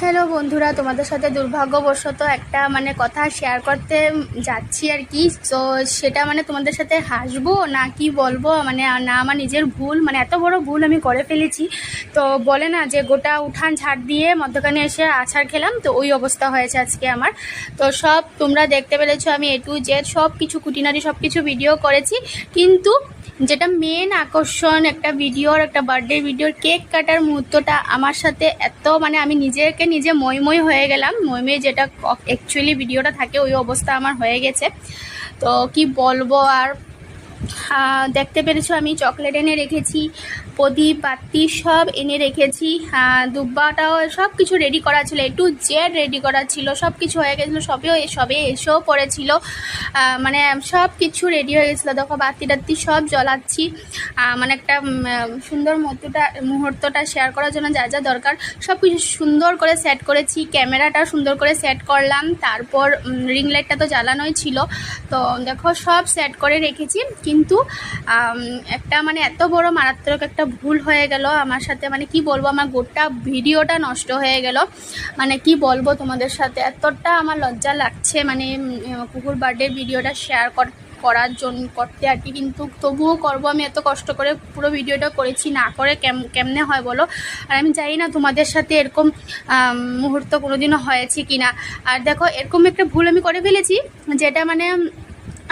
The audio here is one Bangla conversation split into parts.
হ্যালো বন্ধুরা, তোমাদের সাথে দুর্ভাগ্যবশত একটা মানে কথা শেয়ার করতে যাচ্ছি আর কি। তো সেটা মানে তোমাদের সাথে হাসবো না কি বলব? মানে না আমার নিজের ভুল মানে এত বড় ভুল আমি করে ফেলেছি। তো বলে না যে গোটা উঠান ঝাড় দিয়ে মধ্যখানে এসে আছাড় খেলাম, তো ওই অবস্থা হয়েছে আজকে আমার। তো সব তোমরা দেখতে পেরেছ আমি এ টু জেড সব কিছু কুটিনারি সব কিছু ভিডিও করেছি। কিন্তু যেটা মেন আকর্ষণ একটা ভিডিওর একটা বার্থডে ভিডিওর কেক কাটার মুহূর্তটা আমার সাথে এত মানে আমি নিজেকে নিজে মইময় মই হয়ে গেলাম। মইময় মই যেটা অ্যাকচুয়ালি ভিডিওটা থাকে, ওই অবস্থা আমার হয়ে গেছে। তো কি বলব আর দেখতে পেরেছ, আমি চকলেট এনে রেখেছি, প্রদীপ, বাতি সব এনে রেখেছি দুব্বাটাও সব কিছু রেডি করা ছিল, একটু জেড রেডি করা ছিল, সব কিছু হয়ে গেছিল, সবেও সবে এসেও পড়েছিল মানে সব কিছু রেডি হয়ে গেছিল, দেখো বাতি টাতি সব জ্বলাচ্ছি মানে একটা সুন্দর মুহূর্তটা মুহূর্তটা শেয়ার করার জন্য যা যা দরকার, সব কিছু সুন্দর করে সেট করেছি ক্যামেরাটা সুন্দর করে সেট করলাম, তারপর রিং লাইটটা তো জ্বালানোই ছিল, তো দেখো সব সেট করে রেখেছি কিন্তু একটা মানে এত বড় মারাত্মক একটা ভুল হয়ে গেল আমার সাথে। মানে কি বলব, আমার গোটা ভিডিওটা নষ্ট হয়ে গেল। মানে কি বলব তোমাদের সাথে? এতটা আমার লজ্জা লাগছে মানে কুকুর বার্থডে ভিডিওটা শেয়ার কর, করার জন্য করতে আর কি। কিন্তু তবুও করব আমি এত কষ্ট করে পুরো ভিডিওটা করেছি, না করে কেম, কেমনে হয় বলো? আর আমি জানি না তোমাদের সাথে এরকম মুহূর্ত কোনোদিনও হয়েছে কি না আর দেখো, এরকম একটা ভুল আমি করে ফেলেছি, যেটা মানে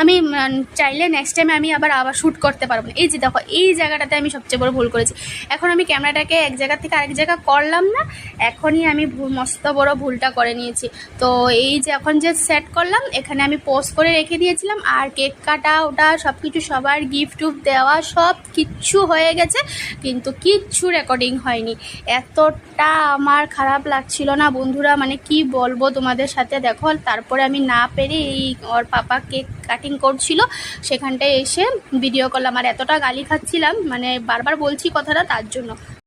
আমি চাইলে নেক্সট টাইমে আমি আবার আবার শ্যুট করতে পারব না। এই যে দেখো, এই জায়গাটাতে আমি সবচেয়ে বড় ভুল করেছি। এখন আমি ক্যামেরাটাকে এক জায়গা থেকে আরেক জায়গা করলাম না, এখনই আমি মস্ত বড় ভুলটা করে নিয়েছি। তো এই যে এখন যে সেট করলাম, এখানে আমি পোস্ট করে রেখে দিয়েছিলাম, আর কেক কাটা, ওটা সব কিছু সবার গিফট টুফ দেওয়া সব কিচ্ছু হয়ে গেছে, কিন্তু কিচ্ছু রেকর্ডিং হয়নি। এতটা আমার খারাপ লাগছিল না বন্ধুরা মানে কি বলব তোমাদের সাথে, দেখো, তারপরে আমি না পেরে এই ওর পাপা কেক কাটিং করছিল, সেখানটায় এসে ভিডিও কল আমার এতটা গালি খাচ্ছিলাম মানে বারবার বলছি কথাটা তার জন্য।